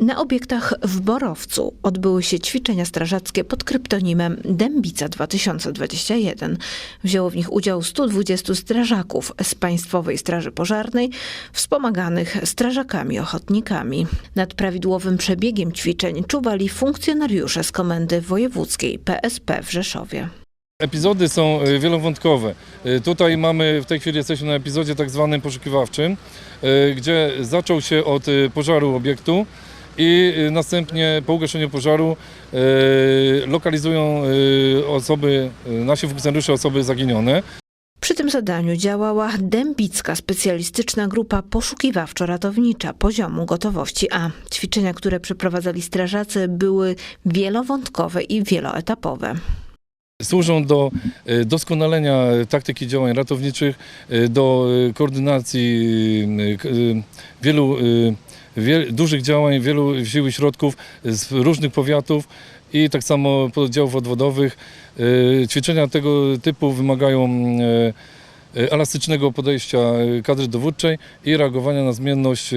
Na obiektach w Borowcu odbyły się ćwiczenia strażackie pod kryptonimem Dębica 2021. Wzięło w nich udział 120 strażaków z Państwowej Straży Pożarnej, wspomaganych strażakami ochotnikami. Nad prawidłowym przebiegiem ćwiczeń czuwali funkcjonariusze z Komendy Wojewódzkiej PSP w Rzeszowie. Epizody są y, wielowątkowe. Y, Tutaj mamy, w tej chwili jesteśmy na epizodzie tak zwanym poszukiwawczym, y, gdzie zaczął się od pożaru obiektu i y, następnie po ugaszeniu pożaru y, lokalizują y, osoby, nasi funkcjonariusze osoby zaginione. Przy tym zadaniu działała Dębicka Specjalistyczna Grupa Poszukiwawczo-Ratownicza poziomu gotowości A. Ćwiczenia, które przeprowadzali strażacy były wielowątkowe i wieloetapowe. Służą do y, doskonalenia taktyki działań ratowniczych, y, do y, koordynacji wielu wie, dużych działań, wielu sił i środków z różnych powiatów i tak samo pododdziałów odwodowych. Ćwiczenia tego typu wymagają elastycznego podejścia kadry dowódczej i reagowania na zmienność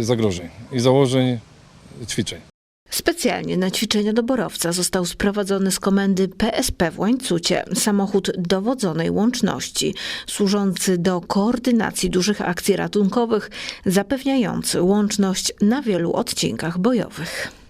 zagrożeń i założeń ćwiczeń. Specjalnie na ćwiczenia do Borowca został sprowadzony z komendy PSP w Łańcucie samochód dowodzonej łączności, służący do koordynacji dużych akcji ratunkowych, zapewniający łączność na wielu odcinkach bojowych.